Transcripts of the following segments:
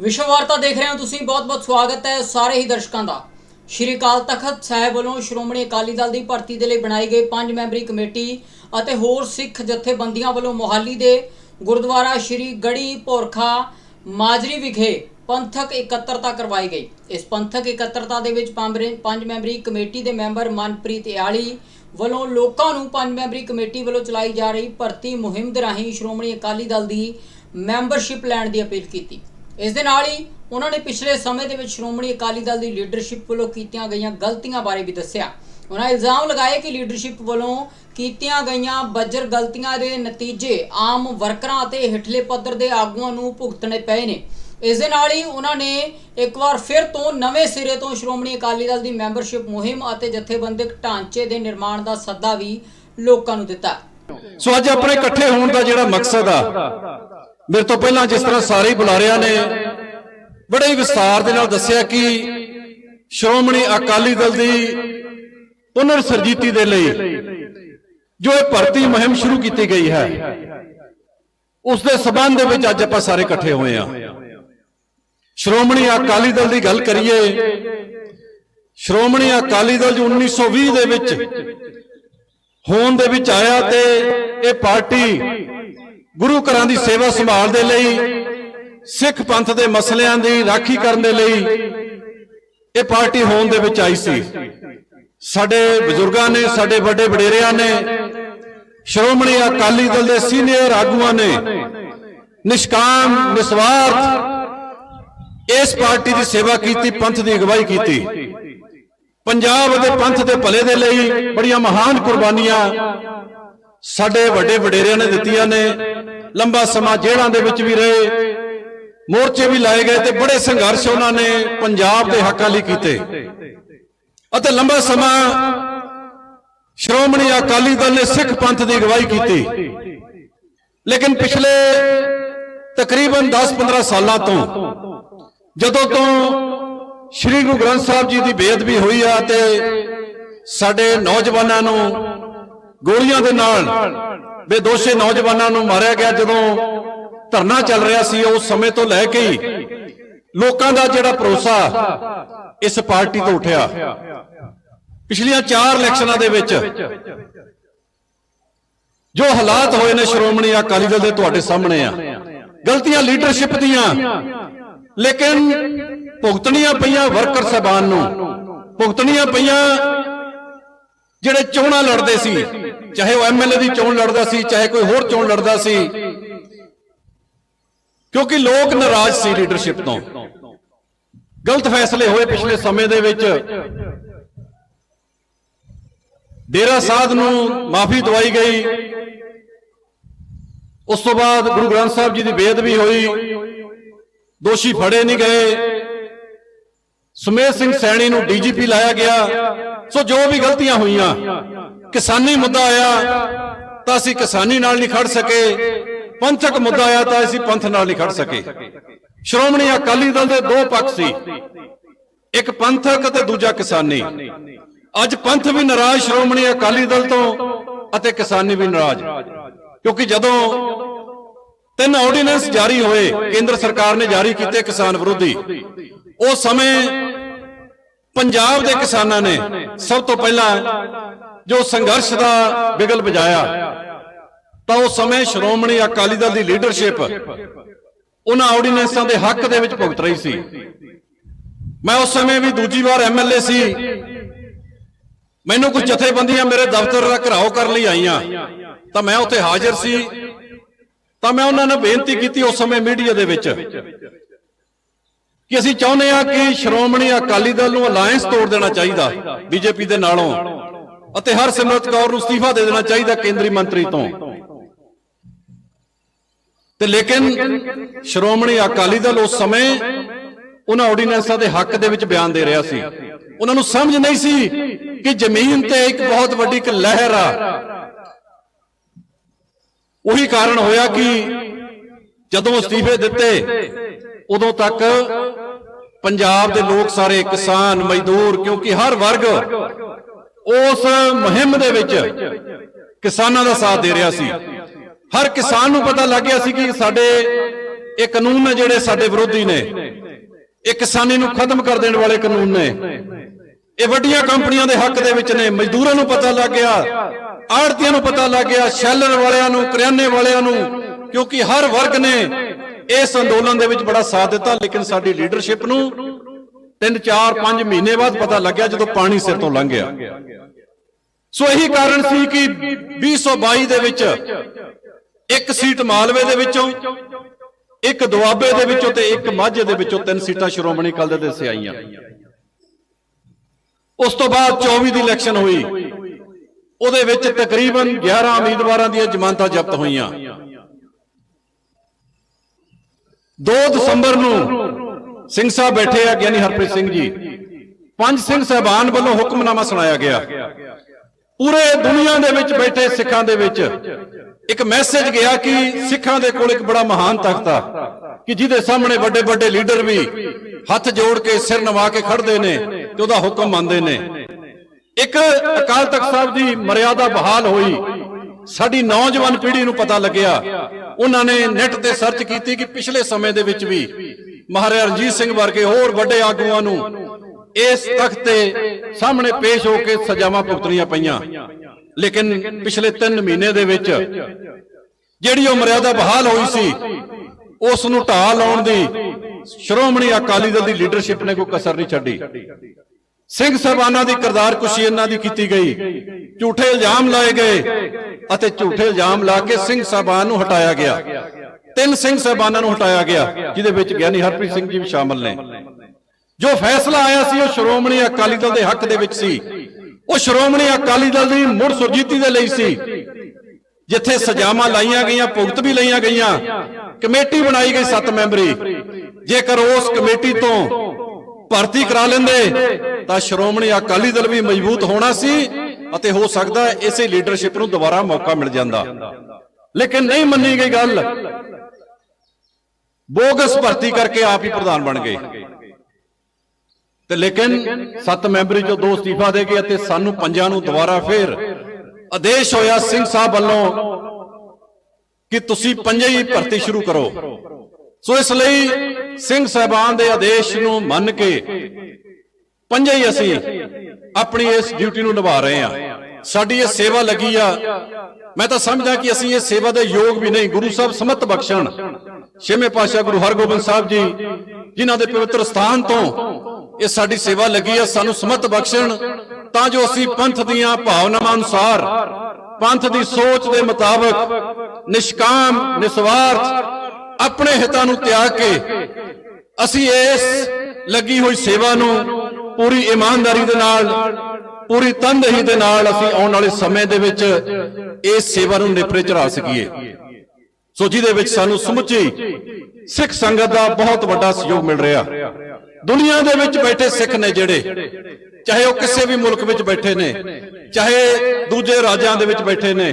ਵਿਸ਼ਵ ਵਾਰਤਾ ਦੇਖ ਰਹੇ ਹੋ ਤੁਸੀਂ ਬਹੁਤ-ਬਹੁਤ ਸਵਾਗਤ ਹੈ ਸਾਰੇ ਹੀ ਦਰਸ਼ਕਾਂ ਦਾ। ਸ਼੍ਰੀ ਅਕਾਲ ਤਖਤ ਸਾਹਿਬ ਵੱਲੋਂ ਸ਼੍ਰੋਮਣੀ ਅਕਾਲੀ ਦਲ ਦੀ ਭਰਤੀ ਦੇ ਲਈ ਬਣਾਈ ਗਈ ਪੰਜ ਮੈਂਬਰੀ ਕਮੇਟੀ ਅਤੇ ਹੋਰ ਸਿੱਖ ਜਥੇਬੰਦੀਆਂ ਵੱਲੋਂ ਮੋਹਾਲੀ ਦੇ ਗੁਰਦੁਆਰਾ ਸ਼੍ਰੀ ਗੜੀ ਭੋਰਖਾ ਮਾਜਰੀ ਵਿਖੇ ਪੰਥਕ ਇਕੱਤਰਤਾ ਕਰਵਾਈ ਗਈ। ਇਸ ਪੰਥਕ ਇਕੱਤਰਤਾ ਦੇ ਵਿੱਚ ਪੰਜ ਮੈਂਬਰੀ ਕਮੇਟੀ ਦੇ ਮੈਂਬਰ ਮਨਪ੍ਰੀਤ ਇਆਲੀ ਵੱਲੋਂ ਲੋਕਾਂ ਨੂੰ ਪੰਜ ਮੈਂਬਰੀ ਕਮੇਟੀ ਵੱਲੋਂ ਚਲਾਈ ਜਾ ਰਹੀ ਭਰਤੀ ਮੁਹਿੰਮ ਦੇ ਰਾਹੀਂ ਸ਼੍ਰੋਮਣੀ ਅਕਾਲੀ ਦਲ ਦੀ ਮੈਂਬਰਸ਼ਿਪ ਲੈਣ ਦੀ ਅਪੀਲ ਕੀਤੀ। ਇਸ ਦੇ ਨਾਲ ਹੀ ਉਹਨਾਂ ਨੇ ਪਿਛਲੇ ਸਮੇਂ ਦੇ ਵਿੱਚ ਸ਼੍ਰੋਮਣੀ ਅਕਾਲੀ ਦਲ ਦੀ ਲੀਡਰਸ਼ਿਪ ਵੱਲੋਂ ਕੀਤੀਆਂ ਗਈਆਂ ਗਲਤੀਆਂ ਬਾਰੇ ਵੀ ਦੱਸਿਆ। ਉਹਨਾਂ ਇਲਜ਼ਾਮ ਲਗਾਏ ਕਿ ਲੀਡਰਸ਼ਿਪ ਵੱਲੋਂ ਕੀਤੀਆਂ ਗਈਆਂ ਬੱਜਰ ਗਲਤੀਆਂ ਦੇ ਨਤੀਜੇ ਆਮ ਵਰਕਰਾਂ ਅਤੇ ਹੇਠਲੇ ਪੱਧਰ ਦੇ ਆਗੂਆਂ ਨੂੰ ਭੁਗਤਣੇ ਪਏ ਨੇ। ਇਸ ਦੇ ਨਾਲ ਹੀ ਉਹਨਾਂ ਨੇ ਇੱਕ ਵਾਰ ਫਿਰ ਤੋਂ ਨਵੇਂ ਸਿਰੇ ਤੋਂ ਸ਼੍ਰੋਮਣੀ ਅਕਾਲੀ ਦਲ ਦੀ ਮੈਂਬਰਸ਼ਿਪ ਮੁਹਿੰਮ ਅਤੇ ਜਥੇਬੰਦਕ ਢਾਂਚੇ ਦੇ ਨਿਰਮਾਣ ਦਾ ਸੱਦਾ ਵੀ ਲੋਕਾਂ ਨੂੰ ਦਿੱਤਾ। ਸੋ ਅੱਜ ਆਪਣੇ ਇਕੱਠੇ ਹੋਣ ਦਾ ਜਿਹੜਾ ਮਕਸਦ ਆ ਮੇਰੇ ਤੋਂ ਪਹਿਲਾਂ ਜਿਸ ਤਰ੍ਹਾਂ ਸਾਰੇ ਬੁਲਾਰਿਆਂ ਨੇ, ਬੜੇ ਹੀ ਵਿਸਤਾਰ ਦੇ ਨਾਲ ਦੱਸਿਆ ਕਿ ਸ਼੍ਰੋਮਣੀ ਅਕਾਲੀ ਦਲ ਦੀ ਪੁਨਰ ਸਰਜੀਤੀ ਦੇ ਲਈ ਜੋ ਇਹ ਭਰਤੀ ਮੁਹਿੰਮ ਸ਼ੁਰੂ ਕੀਤੀ ਗਈ ਹੈ, ਉਸ ਦੇ ਸਬੰਧ ਦੇ ਵਿੱਚ ਅੱਜ ਆਪਾਂ ਸਾਰੇ ਇਕੱਠੇ ਹੋਏ ਆ ਸ਼੍ਰੋਮਣੀ ਅਕਾਲੀ ਦਲ ਦੀ ਗੱਲ ਕਰੀਏ, ਸ਼੍ਰੋਮਣੀ ਅਕਾਲੀ ਦਲ ਜੋ 1920 ਦੇ ਵਿੱਚ ਹੋਣ ਦੇ ਵਿੱਚ ਆਇਆ ਤੇ ਇਹ ਪਾਰਟੀ ਗੁਰੂ ਘਰਾਂ ਦੀ ਸੇਵਾ ਸੰਭਾਲ ਦੇ ਲਈ, ਸਿੱਖ ਪੰਥ ਦੇ ਮਸਲਿਆਂ ਦੀ ਰਾਖੀ ਕਰਨ ਦੇ ਲਈ ਇਹ ਪਾਰਟੀ ਹੋਣ ਦੇ ਵਿੱਚ ਆਈ ਸੀ। ਸਾਡੇ ਬਜ਼ੁਰਗਾਂ ਨੇ, ਸਾਡੇ ਵੱਡੇ ਵਡੇਰਿਆਂ ਨੇ, ਸ਼੍ਰੋਮਣੀ ਅਕਾਲੀ ਦਲ ਦੇ ਸੀਨੀਅਰ ਆਗੂਆਂ ਨੇ ਨਿਸ਼ਕਾਮ, ਨਿਸਵਾਰਥ ਇਸ ਪਾਰਟੀ ਦੀ ਸੇਵਾ ਕੀਤੀ, ਪੰਥ ਦੀ ਅਗਵਾਈ ਕੀਤੀ। ਪੰਜਾਬ ਦੇ ਪੰਥ ਦੇ ਭਲੇ ਦੇ ਲਈ ਬੜੀਆਂ ਮਹਾਨ ਕੁਰਬਾਨੀਆਂ ਸਾਡੇ ਵੱਡੇ ਵਡੇਰਿਆਂ ਨੇ ਦਿੱਤੀਆਂ ਨੇ। ਲੰਬਾ ਸਮਾਂ ਜੇਲ੍ਹਾਂ ਦੇ ਵਿੱਚ ਵੀ ਰਹੇ। ਮੋਰਚੇ ਵੀ ਲਾਏ ਗਏ ਤੇ ਬੜੇ ਸੰਘਰਸ਼ ਉਹਨਾਂ ਨੇ ਪੰਜਾਬ ਦੇ ਹੱਕਾਂ ਲਈ ਕੀਤੇ। ਅਤੇ ਲੰਬਾ ਸਮਾਂ ਸ਼੍ਰੋਮਣੀ ਅਕਾਲੀ ਦਲ ਨੇ ਸਿੱਖ ਪੰਥ ਦੀ ਅਗਵਾਈ ਕੀਤੀ। ਲੇਕਿਨ ਪਿਛਲੇ ਤਕਰੀਬਨ 10-15 ਸਾਲਾਂ ਤੋਂ, ਜਦੋਂ ਤੋਂ ਸ੍ਰੀ ਗੁਰੂ ਗ੍ਰੰਥ ਸਾਹਿਬ ਜੀ ਦੀ ਬੇਅਦਬੀ ਹੋਈ ਆ ਤੇ ਸਾਡੇ ਨੌਜਵਾਨਾਂ ਨੂੰ ਗੋਲੀਆਂ ਦੇ ਨਾਲ ਬੇਦੋਸ਼ੇ ਨੌਜਵਾਨਾਂ ਨੂੰ ਮਾਰਿਆ ਗਿਆ। ਜਦੋਂ ਧਰਨਾ ਚੱਲ ਰਿਹਾ ਸੀ, ਉਸ ਸਮੇਂ ਤੋਂ ਲੈ ਕੇ ਹੀ ਲੋਕਾਂ ਦਾ ਜਿਹੜਾ ਭਰੋਸਾ ਇਸ ਪਾਰਟੀ ਤੋਂ ਉੱਠਿਆ। ਪਿਛਲੀਆਂ 4 ਇਲੈਕਸ਼ਨਾਂ ਦੇ ਵਿੱਚ ਜੋ ਹਾਲਾਤ ਹੋਏ ਨੇ, ਸ਼੍ਰੋਮਣੀ ਅਕਾਲੀ ਦਲ ਦੇ ਤੁਹਾਡੇ ਸਾਹਮਣੇ ਆ। ਗਲਤੀਆਂ ਲੀਡਰਸ਼ਿਪ ਦੀਆਂ, ਲੇਕਿਨ ਭੁਗਤਣੀਆਂ ਪਈਆਂ ਵਰਕਰ ਸਹਿਬਾਨ ਨੂੰ, ਭੁਗਤਣੀਆਂ ਪਈਆਂ ਜਿਹੜੇ ਚੋਣਾਂ ਲੜਦੇ ਸੀ, ਚਾਹੇ ਉਹ ਐਮਐਲਏ ਦੀ ਚੋਣ ਲੜਦਾ ਸੀ, ਚਾਹੇ ਕੋਈ ਹੋਰ ਚੋਣ ਲੜਦਾ ਸੀ, ਕਿਉਂਕਿ ਲੋਕ ਨਾਰਾਜ਼ ਸੀ ਲੀਡਰਸ਼ਿਪ ਤੋਂ। ਗਲਤ ਫੈਸਲੇ ਹੋਏ ਪਿਛਲੇ ਸਮੇਂ ਦੇ ਵਿੱਚ। ਡੇਰਾ ਸਾਧ ਨੂੰ ਮਾਫੀ ਦਵਾਈ ਗਈ। ਉਸ ਤੋਂ ਬਾਅਦ ਗੁਰੂ ਗ੍ਰੰਥ ਸਾਹਿਬ ਜੀ ਦੀ ਬੇਅਦਬੀ ਹੋਈ। ਦੋਸ਼ੀ ਫੜੇ ਨਹੀਂ ਗਏ। ਸੁਮੇਧ ਸਿੰਘ ਸੈਣੀ ਨੂੰ ਡੀਜੀਪੀ ਲਾਇਆ ਗਿਆ। ਸੋ ਜੋ ਵੀ ਗਲਤੀਆਂ ਹੋਈਆਂ, ਕਿਸਾਨੀ ਮੁੱਦਾ ਆਇਆ, ਤਾਂ ਅਸੀਂ ਕਿਸਾਨੀ ਨਾਲ ਨਹੀਂ ਖੜ ਸਕੇ। ਪੰਥਕ ਮੁੱਦਾ ਆਇਆ, ਤਾਂ ਅਸੀਂ ਪੰਥ ਨਾਲ ਨਹੀਂ ਖੜ ਸਕੇ। ਸ਼੍ਰੋਮਣੀ ਅਕਾਲੀ ਦਲ ਦੇ ਦੋ ਪੱਖ ਸੀ। ਇੱਕ ਪੰਥਕ ਅਤੇ ਦੂਜਾ ਕਿਸਾਨੀ। ਅੱਜ ਪੰਥ ਵੀ ਨਾਰਾਜ਼ ਸ਼੍ਰੋਮਣੀ ਅਕਾਲੀ ਦਲ ਤੋਂ ਅਤੇ ਕਿਸਾਨੀ ਵੀ ਨਾਰਾਜ਼। ਕਿਉਂਕਿ ਜਦੋਂ ਤਿੰਨ ਆਰਡੀਨੈਂਸ ਜਾਰੀ ਹੋਏ, ਕੇਂਦਰ ਸਰਕਾਰ ਨੇ ਜਾਰੀ ਕੀਤੇ ਕਿਸਾਨ ਵਿਰੋਧੀ। ਉਹ ਸਮੇਂ ਪੰਜਾਬ ਦੇ ਕਿਸਾਨਾਂ ਨੇ ਸਭ ਤੋਂ ਪਹਿਲਾਂ ਜੋ ਸੰਘਰਸ਼ ਦਾ ਬਿਗਲ ਵਜਾਇਆ ਤਾਂ ਉਸ ਸਮੇਂ ਸ਼੍ਰੋਮਣੀ ਅਕਾਲੀ ਦਲ ਦੀ ਲੀਡਰਸ਼ਿਪ ਉਹਨਾਂ ਆਰਡੀਨੈਂਸਾਂ ਦੇ ਹੱਕ ਦੇ ਵਿੱਚ ਭੁਗਤ ਰਹੀ ਸੀ। ਮੈਂ ਉਸ ਸਮੇਂ ਵੀ ਦੂਜੀ ਵਾਰ ਐਮਐਲਏ ਸੀ। ਮੈਨੂੰ ਕੁਝ ਜਥੇਬੰਦੀਆਂ ਮੇਰੇ ਦਫ਼ਤਰ ਦਾ ਘਰਾਓ ਕਰਨ ਲਈ ਆਈਆਂ, ਤਾਂ ਮੈਂ ਉੱਥੇ ਹਾਜ਼ਰ ਸੀ। ਤਾਂ ਮੈਂ ਉਹਨਾਂ ਨੂੰ ਬੇਨਤੀ ਕੀਤੀ ਉਸ ਸਮੇਂ ਮੀਡੀਆ ਦੇ ਵਿੱਚ ਕਿ ਅਸੀਂ ਚਾਹੁੰਦੇ ਹਾਂ ਕਿ ਸ਼੍ਰੋਮਣੀ ਅਕਾਲੀ ਦਲ ਨੂੰ ਅਲਾਈਅੰਸ ਤੋੜ ਦੇਣਾ ਚਾਹੀਦਾ, ਬੀਜੇਪੀ ਦੇ ਨਾਲੋਂ, ਅਤੇ ਹਰਸਿਮਰਤ ਕੌਰ ਨੂੰ ਅਸਤੀਫਾ ਦੇ ਦੇਣਾ ਚਾਹੀਦਾ ਕੇਂਦਰੀ ਮੰਤਰੀ ਤੋਂ। ਤੇ ਲੇਕਿਨ ਸ਼੍ਰੋਮਣੀ ਅਕਾਲੀ ਦਲ ਉਸ ਸਮੇਂ ਉਹਨਾਂ ਆਰਡੀਨੈਂਸਾਂ ਦੇ ਹੱਕ ਦੇ ਵਿੱਚ ਬਿਆਨ ਦੇ ਰਿਹਾ ਸੀ। ਉਹਨਾਂ ਨੂੰ ਸਮਝ ਨਹੀਂ ਸੀ ਕਿ ਜ਼ਮੀਨ ਤੇ ਇੱਕ ਬਹੁਤ ਵੱਡੀ ਇੱਕ ਲਹਿਰ ਆ ਉਹੀ ਕਾਰਨ ਹੋਇਆ ਕਿ ਜਦੋਂ ਅਸਤੀਫੇ ਦਿੱਤੇ, ਉਦੋਂ ਤੱਕ ਪੰਜਾਬ ਦੇ ਲੋਕ ਸਾਰੇ ਕਿਸਾਨ, ਮਜ਼ਦੂਰ, ਕਿਉਂਕਿ ਹਰ ਵਰਗ ਉਸ ਮੁਹਿੰਮ ਦੇ ਵਿੱਚ ਕਿਸਾਨਾਂ ਦਾ ਸਾਥ ਦੇ ਰਿਹਾ ਸੀ। ਹਰ ਕਿਸਾਨ ਨੂੰ ਪਤਾ ਲੱਗ ਗਿਆ ਸੀ ਕਿ ਸਾਡੇ ਇਹ ਕਾਨੂੰਨ ਨੇ ਜਿਹੜੇ ਸਾਡੇ ਵਿਰੋਧੀ ਨੇ, ਇਹ ਕਿਸਾਨੀ ਨੂੰ ਖਤਮ ਕਰ ਦੇਣ ਵਾਲੇ ਕਾਨੂੰਨ ਨੇ। ਇਹ ਵੱਡੀਆਂ ਕੰਪਨੀਆਂ ਦੇ ਹੱਕ ਦੇ ਵਿੱਚ ਨੇ, ਮਜ਼ਦੂਰਾਂ ਨੂੰ ਪਤਾ ਲੱਗ ਗਿਆ ਆੜਤੀਆਂ ਨੂੰ ਪਤਾ ਲੱਗ ਗਿਆ, ਸ਼ੈਲਰ ਵਾਲਿਆਂ ਨੂੰ, ਕਰਿਆਨੇ ਵਾਲਿਆਂ ਨੂੰ, ਕਿਉਂਕਿ ਹਰ ਵਰਗ ਨੇ ਇਸ ਅੰਦੋਲਨ ਦੇ ਵਿੱਚ ਬੜਾ ਸਾਥ ਦਿੱਤਾ, ਲੇਕਿਨ ਸਾਡੀ ਲੀਡਰਸ਼ਿਪ ਨੂੰ 3 4 5 ਮਹੀਨੇ ਬਾਅਦ ਪਤਾ ਲੱਗਿਆ ਜਦੋਂ ਪਾਣੀ ਸਿਰ ਤੋਂ ਲੰਘ ਗਿਆ। ਸੋ ਇਹੀ ਕਾਰਨ ਸੀ ਕਿ 2022 ਦੇ ਵਿੱਚ ਇੱਕ ਸੀਟ ਮਾਲਵੇ ਦੇ ਵਿੱਚੋਂ, ਇੱਕ ਦੁਆਬੇ ਦੇ ਵਿੱਚੋਂ ਤੇ ਇੱਕ ਮਾਝੇ ਦੇ ਵਿੱਚੋਂ ਤਿੰਨ ਸੀਟਾਂ ਸ਼੍ਰੋਮਣੀ ਅਕਾਲੀ ਦਲ ਦੇ ਸੇ ਆਈਆਂ ਉਸ ਤੋਂ ਬਾਅਦ 24 ਦੀ ਇਲੈਕਸ਼ਨ ਹੋਈ। ਉਹਦੇ ਵਿੱਚ ਤਕਰੀਬਨ 11 ਉਮੀਦਵਾਰਾਂ ਦੀਆਂ ਜ਼ਮਾਨਤਾਂ ਜ਼ਬਤ ਹੋਈਆਂ। 2 ਦਸੰਬਰ ਨੂੰ ਸਿੰਘ ਸਾਹਿਬ ਬੈਠੇ ਆ, ਗਿਆਨੀ ਹਰਪ੍ਰੀਤ ਸਿੰਘ ਜੀ। ਪੰਜ ਸਿੰਘ ਸਹਿਬਾਨ ਵੱਲੋਂ ਹੁਕਮਨਾਮਾ ਸੁਣਾਇਆ ਗਿਆ। ਪੂਰੇ ਦੁਨੀਆ ਦੇ ਵਿੱਚ ਬੈਠੇ ਸਿੱਖਾਂ ਦੇ ਵਿੱਚ ਇੱਕ ਮੈਸੇਜ ਗਿਆ ਕਿ ਸਿੱਖਾਂ ਦੇ ਕੋਲ ਇੱਕ ਬੜਾ ਮਹਾਨ ਤਖਤ ਆ, ਕਿ ਜਿਹਦੇ ਸਾਹਮਣੇ ਵੱਡੇ ਵੱਡੇ ਲੀਡਰ ਵੀ ਹੱਥ ਜੋੜ ਕੇ ਸਿਰ ਨਵਾ ਕੇ ਖੜਦੇ ਨੇ ਤੇ ਉਹਦਾ ਹੁਕਮ ਮੰਨਦੇ ਨੇ। ਇੱਕ ਅਕਾਲ ਤਖਤ ਸਾਹਿਬ ਦੀ ਮਰਿਆਦਾ ਬਹਾਲ ਹੋਈ। ਸਾਡੀ ਨੌਜਵਾਨ ਪੀੜ੍ਹੀ ਨੂੰ ਪਤਾ ਲੱਗਿਆ। ਉਹਨਾਂ ਨੇ ਨੈਟ ਤੇ ਸਰਚ ਕੀਤੀ ਕਿ ਪਿਛਲੇ ਸਮੇਂ ਦੇ ਵਿੱਚ ਵੀ ਮਹਾਰਾਜਾ ਰਣਜੀਤ ਸਿੰਘ ਵਰਗੇ ਹੋਰ ਵੱਡੇ ਆਗੂਆਂ ਨੂੰ ਇਸ ਤਖਤ ਤੇ ਸਾਹਮਣੇ ਪੇਸ਼ ਹੋ ਕੇ ਸਜ਼ਾਵਾਂ ਭੁਗਤਣੀਆਂ ਪਈਆਂ। ਲੇਕਿਨ ਪਿਛਲੇ 3 ਮਹੀਨੇ ਦੇ ਵਿੱਚ ਜਿਹੜੀ ਉਹ ਮਰਿਆਦਾ ਬਹਾਲ ਹੋਈ ਸੀ, ਉਸ ਨੂੰ ਢਾਹ ਲਾਉਣ ਦੀ ਸ਼੍ਰੋਮਣੀ ਅਕਾਲੀ ਦਲ ਦੀ ਲੀਡਰਸ਼ਿਪ ਨੇ ਕੋਈ ਕਸਰ ਨਹੀਂ ਛੱਡੀ। ਸਿੰਘ ਸਾਹਿਬਾਨਾਂ ਦੀ ਕਿਰਦਾਰ ਕੁਸ਼ੀ ਇਹਨਾਂ ਦੀ ਕੀਤੀ ਗਈ। ਝੂਠੇ ਇਲਜ਼ਾਮ ਲਾਏ ਗਏ ਅਤੇ ਝੂਠੇ ਇਲਜ਼ਾਮ ਲਾ ਕੇ ਸਿੰਘ ਸਾਹਿਬਾਨ ਨੂੰ ਹਟਾਇਆ ਗਿਆ। ਤਿੰਨ ਸਿੰਘ ਸਾਹਿਬਾਨਾਂ ਨੂੰ ਹਟਾਇਆ ਗਿਆ, ਜਿਹਦੇ ਵਿੱਚ ਗਿਆਨੀ ਹਰਪ੍ਰੀਤ ਸਿੰਘ ਜੀ ਵੀ ਸ਼ਾਮਲ ਨੇ। ਜੋ ਫੈਸਲਾ ਆਇਆ ਸੀ, ਉਹ ਸ਼੍ਰੋਮਣੀ ਅਕਾਲੀ ਦਲ ਦੇ ਹੱਕ ਦੇ ਵਿੱਚ ਸੀ। ਉਹ ਸ਼੍ਰੋਮਣੀ ਅਕਾਲੀ ਦਲ ਦੀ ਮੁੜ ਸੁਰਜੀਤੀ ਦੇ ਲਈ ਸੀ। ਜਿੱਥੇ ਸਜ਼ਾਵਾਂ ਲਾਈਆਂ ਗਈਆਂ, ਭੁਗਤ ਵੀ ਲਈਆਂ ਗਈਆਂ, ਕਮੇਟੀ ਬਣਾਈ ਗਈ 7 ਮੈਂਬਰੀ। ਜੇਕਰ ਉਸ ਕਮੇਟੀ ਤੋਂ ਭਰਤੀ ਕਰਾ ਲੈਂਦੇ, ਤਾਂ ਸ਼੍ਰੋਮਣੀ ਅਕਾਲੀ ਦਲ ਵੀ ਮਜ਼ਬੂਤ ਹੋਣਾ ਸੀ ਅਤੇ ਹੋ ਸਕਦਾ ਹੈ ਇਸੇ ਲੀਡਰਸ਼ਿਪ ਨੂੰ ਦੁਬਾਰਾ ਮੌਕਾ ਮਿਲ ਜਾਂਦਾ। ਲੇਕਿਨ ਨਹੀਂ ਮੰਨੀ ਗਈ ਗੱਲ। ਬੋਗਸ ਭਰਤੀ ਕਰਕੇ ਆਪ ਹੀ ਪ੍ਰਧਾਨ ਬਣ ਗਏ। ਤੇ ਲੇਕਿਨ ਸੱਤ ਮੈਂਬਰੀ ਚੋਂ ਦੋ ਅਸਤੀਫਾ ਦੇ ਗਏ ਅਤੇ ਸਾਨੂੰ ਪੰਜਾਂ ਨੂੰ ਦੁਬਾਰਾ ਫੇਰ ਆਦੇਸ਼ ਹੋਇਆ ਸਿੰਘ ਸਾਹਿਬ ਵੱਲੋਂ ਕਿ ਤੁਸੀਂ ਪੰਜੇ ਹੀ ਭਰਤੀ ਸ਼ੁਰੂ ਕਰੋ। ਸੋ ਇਸ ਲਈ ਸਿੰਘ ਸਾਹਿਬਾਨ ਦੇ ਆਦੇਸ਼ ਨੂੰ ਮੰਨ ਕੇ ਪੰਜੇ ਹੀ ਅਸੀਂ ਆਪਣੀ ਇਸ ਡਿਊਟੀ ਨੂੰ ਨਿਭਾ ਰਹੇ ਹਾਂ। ਸਾਡੀ ਇਹ ਸੇਵਾ ਲੱਗੀ ਆ। ਮੈਂ ਤਾਂ ਸਮਝਦਾ ਕਿ ਅਸੀਂ ਇਹ ਸੇਵਾ ਦੇ ਯੋਗ ਵੀ ਨਹੀਂ। ਗੁਰੂ ਸਾਹਿਬ ਸਮਤ ਬਖਸ਼ਣ। ਛੇਵੇਂ ਪਾਤਸ਼ਾਹ ਗੁਰੂ ਹਰਗੋਬਿੰਦ ਸਾਹਿਬ ਜੀ, ਜਿਨ੍ਹਾਂ ਦੇ ਪਵਿੱਤਰ ਸਥਾਨ ਤੋਂ ਇਹ ਸਾਡੀ ਸੇਵਾ ਲੱਗੀ ਆ, ਸਾਨੂੰ ਸਮਤ ਬਖਸ਼ਣ। ਤਾਂ ਜੋ ਅਸੀਂ ਪੰਥ ਦੀਆਂ ਭਾਵਨਾਵਾਂ ਅਨੁਸਾਰ, ਪੰਥ ਦੀ ਸੋਚ ਦੇ ਮੁਤਾਬਕ ਨਿਸ਼ਕਾਮ, ਨਿਸਵਾਰਥ ਆਪਣੇ ਹਿੱਤਾਂ ਨੂੰ ਤਿਆਗ ਕੇ ਅਸੀਂ ਇਸ ਲੱਗੀ ਹੋਈ ਸੇਵਾ ਨੂੰ ਪੂਰੀ ਇਮਾਨਦਾਰੀ ਦੇ ਨਾਲ, ਪੂਰੀ ਤਨਦੇਹੀ ਦੇ ਨਾਲ ਅਸੀਂ ਆਉਣ ਵਾਲੇ ਸਮੇਂ ਦੇ ਵਿੱਚ ਇਸ ਸੇਵਾ ਨੂੰ ਨਿਪਰੇ ਚੜਾ ਸਕੀਏ। ਸੋ ਜਿਹਦੇ ਵਿੱਚ ਸਾਨੂੰ ਸਮੁੱਚੀ ਸਿੱਖ ਸੰਗਤ ਦਾ ਬਹੁਤ ਵੱਡਾ ਸਹਿਯੋਗ ਮਿਲ ਰਿਹਾ। ਦੁਨੀਆ ਦੇ ਵਿੱਚ ਬੈਠੇ ਸਿੱਖ ਨੇ ਜਿਹੜੇ, ਚਾਹੇ ਉਹ ਕਿਸੇ ਵੀ ਮੁਲਕ ਵਿੱਚ ਬੈਠੇ ਨੇ, ਚਾਹੇ ਦੂਜੇ ਰਾਜਾਂ ਦੇ ਵਿੱਚ ਬੈਠੇ ਨੇ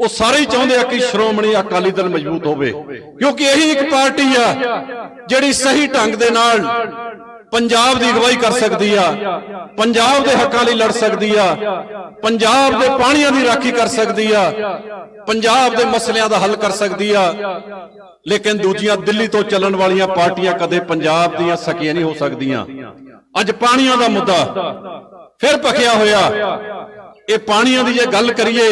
ਉਹ ਸਾਰੇ ਹੀ ਚਾਹੁੰਦੇ ਆ ਕਿ ਸ਼੍ਰੋਮਣੀ ਅਕਾਲੀ ਦਲ ਮਜ਼ਬੂਤ ਹੋਵੇ। ਕਿਉਂਕਿ ਇਹੀ ਇੱਕ ਪਾਰਟੀ ਆ ਜਿਹੜੀ ਸਹੀ ਢੰਗ ਦੇ ਨਾਲ ਪੰਜਾਬ ਦੀ ਅਗਵਾਈ ਕਰ ਸਕਦੀ ਆ, ਪੰਜਾਬ ਦੇ ਹੱਕਾਂ ਲਈ ਲੜ ਸਕਦੀ ਆ, ਪੰਜਾਬ ਦੇ ਪਾਣੀਆਂ ਦੀ ਰਾਖੀ ਕਰ ਸਕਦੀ ਆ, ਪੰਜਾਬ ਦੇ ਮਸਲਿਆਂ ਦਾ ਹੱਲ ਕਰ ਸਕਦੀ ਆ। ਲੇਕਿਨ ਦੂਜੀਆਂ ਦਿੱਲੀ ਤੋਂ ਚੱਲਣ ਵਾਲੀਆਂ ਪਾਰਟੀਆਂ ਕਦੇ ਪੰਜਾਬ ਦੀਆਂ ਸਕੀਆਂ ਨਹੀਂ ਹੋ ਸਕਦੀਆਂ। ਅੱਜ ਪਾਣੀਆਂ ਦਾ ਮੁੱਦਾ ਫਿਰ ਭਖਿਆ ਹੋਇਆ। ਇਹ ਪਾਣੀਆਂ ਦੀ ਜੇ ਗੱਲ ਕਰੀਏ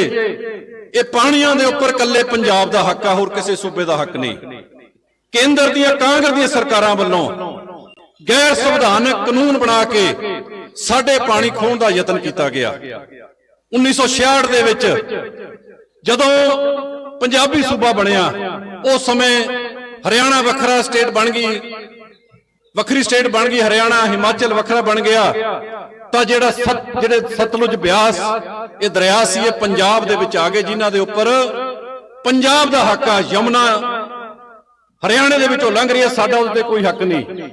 ਇਹ ਪਾਣੀਆਂ ਦੇ ਉੱਪਰ ਕੱਲੇ ਪੰਜਾਬ ਦਾ ਹੱਕ ਆ, ਹੋਰ ਕਿਸੇ ਸੂਬੇ ਦਾ ਹੱਕ ਨਹੀਂ। ਕੇਂਦਰ ਦੀਆਂ, ਕਾਂਗਰਸ ਦੀਆਂ ਸਰਕਾਰਾਂ ਵੱਲੋਂ ਗੈਰ ਸੰਵਿਧਾਨਕ ਕਾਨੂੰਨ ਬਣਾ ਕੇ ਸਾਡੇ ਪਾਣੀ ਖੋਹਣ ਦਾ ਯਤਨ ਕੀਤਾ ਗਿਆ। 1966 ਦੇ ਵਿੱਚ ਜਦੋਂ ਪੰਜਾਬੀ ਸੂਬਾ ਬਣਿਆ, ਉਸ ਸਮੇਂ ਹਰਿਆਣਾ ਵੱਖਰਾ ਸਟੇਟ ਬਣ ਗਈ, ਵੱਖਰੀ ਸਟੇਟ ਬਣ ਗਈ, ਹਰਿਆਣਾ, ਹਿਮਾਚਲ ਵੱਖਰਾ ਬਣ ਗਿਆ। ਤਾਂ ਜਿਹੜਾ ਸਤ ਜਿਹੜੇ ਸਤਲੁਜ ਬਿਆਸ ਇਹ ਦਰਿਆ ਸੀ ਇਹ ਪੰਜਾਬ ਦੇ ਵਿੱਚ ਆ ਗਏ ਜਿਨ੍ਹਾਂ ਦੇ ਉੱਪਰ ਪੰਜਾਬ ਦਾ ਹੱਕ ਆ ਯਮੁਨਾ ਹਰਿਆਣੇ ਦੇ ਵਿੱਚੋਂ ਲੰਘ ਰਹੀ ਹੈ ਸਾਡਾ ਉਹਦੇ ਤੇ ਕੋਈ ਹੱਕ ਨਹੀਂ।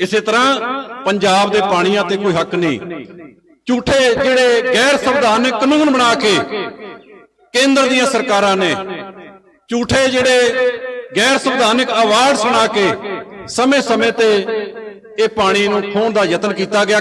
ਇਸੇ ਤਰ੍ਹਾਂ ਪੰਜਾਬ ਦੇ ਪਾਣੀਆਂ ਤੇ ਕੋਈ ਹੱਕ ਨਹੀਂ। ਝੂਠੇ ਜਿਹੜੇ ਗੈਰ ਸੰਵਿਧਾਨਕ ਕਾਨੂੰਨ ਬਣਾ ਕੇ ਕੇਂਦਰ ਦੀਆਂ ਸਰਕਾਰਾਂ ਨੇ ਝੂਠੇ ਜਿਹੜੇ ਗੈਰ ਸੰਵਿਧਾਨਕ ਅਵਾਰਡ ਸੁਣਾ ਕੇ ਸਮੇਂ-ਸਮੇਂ ਤੇ ਇਹ ਪਾਣੀ ਨੂੰ ਖੋਹਣ ਦਾ ਯਤਨ ਕੀਤਾ ਗਿਆ।